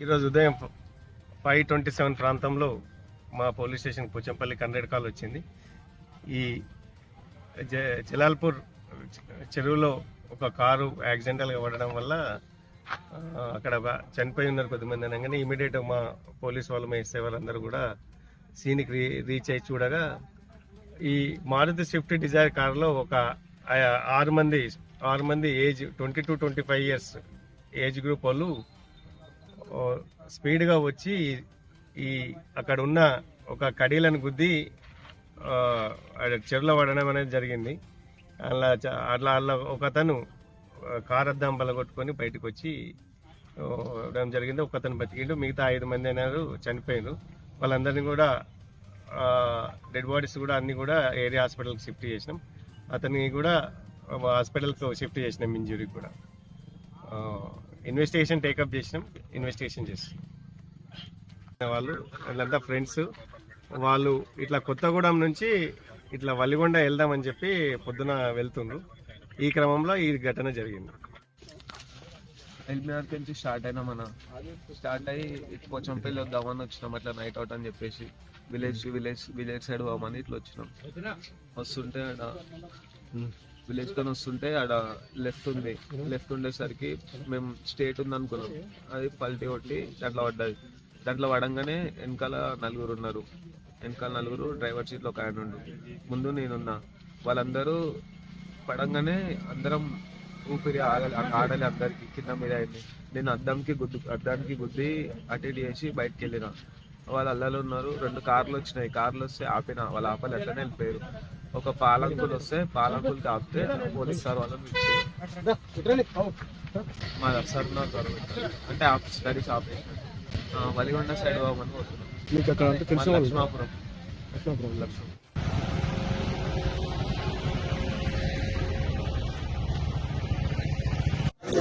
ఈరోజు ఉదయం five twenty seven ప్రాంతంలో మా పోలీస్ స్టేషన్ పోచంపల్లి కండ్రేడ్ కాల్ వచ్చింది. ఈ జ- జలాల్పూర్ చెరువులో ఒక కారు యాక్సిడెంటల్గా పడడం వల్ల అక్కడ చనిపోయి ఉన్నారు కొద్దిమంది అనగానే ఇమీడియట్ మా పోలీస్ వాళ్ళు మా ఎస్ఐ వాళ్ళందరూ కూడా సీన్కి రీ రీచ్ అయ్యి చూడగా ఈ మారుతి స్విఫ్ట్ డిజైర్ కారులో ఒక ఆరు మంది ఆరు మంది age twenty two twenty five years age group వాళ్ళు స్పీడ్గా వచ్చి ఈ అక్కడ ఉన్న ఒక కడీలను గుద్ది చెరువులో పడడం అనేది జరిగింది. అలా అట్లా అలా ఒక అతను కారద్దాం బలగొట్టుకొని బయటకు వచ్చి ఇవ్వడం జరిగింది. ఒక అతను బతికిండు. మిగతా ఐదు మంది అయినారు చనిపోయారు వాళ్ళందరినీ కూడా డెడ్ బాడీస్ కూడా అన్నీ కూడా ఏరియా హాస్పిటల్కి షిఫ్ట్ చేసినాం. అతన్ని కూడా హాస్పిటల్కి షిఫ్ట్ చేసినాం ఇంజురీకి కూడా. ఇన్వెస్టిగేషన్ టేకప్ చేసినాం ఇన్వెస్టిగేషన్ చేసినాం. వాళ్ళు వీళ్ళంతా ఫ్రెండ్స్ వాళ్ళు ఇట్లా కొత్తగూడెం నుంచి ఇట్లా వల్లిగొండ వెళ్దామని చెప్పి పొద్దున వెళ్తుండ్రు. ఈ క్రమంలో ఈ ఘటన జరిగింది. ఎల్బీఆర్ నుంచి స్టార్ట్ అయినా మన స్టార్ట్ అయ్యి ఇటు పోచంపల్లి వద్దామని వచ్చినాం అట్లా నైట్ అవుట్ అని చెప్పేసి. విలేజ్ విలేజ్ విలేజ్ సైడ్ పోమని ఇట్లా వచ్చినాం. వస్తుంటే ఆడ విలేజ్తో వస్తుంటే ఆడ లెఫ్ట్ ఉంది. లెఫ్ట్ ఉండేసరికి మేము స్టేట్ ఉంది అనుకున్నాం. అది పల్టీ కొట్టి దాంట్లో పడ్డది. దాంట్లో పడంగానే వెనకాల నలుగురు ఉన్నారు. వెనకాల నలుగురు డ్రైవర్ సీట్లో ఒక ఆయన ఉండు. ముందు నేనున్నా. వాళ్ళందరూ పడంగానే అందరం ఊపిరి ఆగలి ఆడలి అందరికి కింద మీద అయింది. నేను అద్దంకి గుద్దు అద్దానికి గుద్ది అటు ఇటు చేసి బయటకు వెళ్ళిన. వాళ్ళు అల్లలు ఉన్నారు రెండు కార్లు వచ్చినాయి. కార్లు వస్తే ఆపిన వాళ్ళు ఆపలి అట్లనే వెళ్ళిపోయారు. ఒక పాలంకులు వస్తే పాలంకులకి ఆపితే పోలీస్ సార్ వాళ్ళని. మా సార్ ఉన్నారు అంటే స్టడీస్ ఆపేసిన వలిగొండ సైడ్ పోమని పోతున్నాం. అంతా మా లక్ష్మాపురం.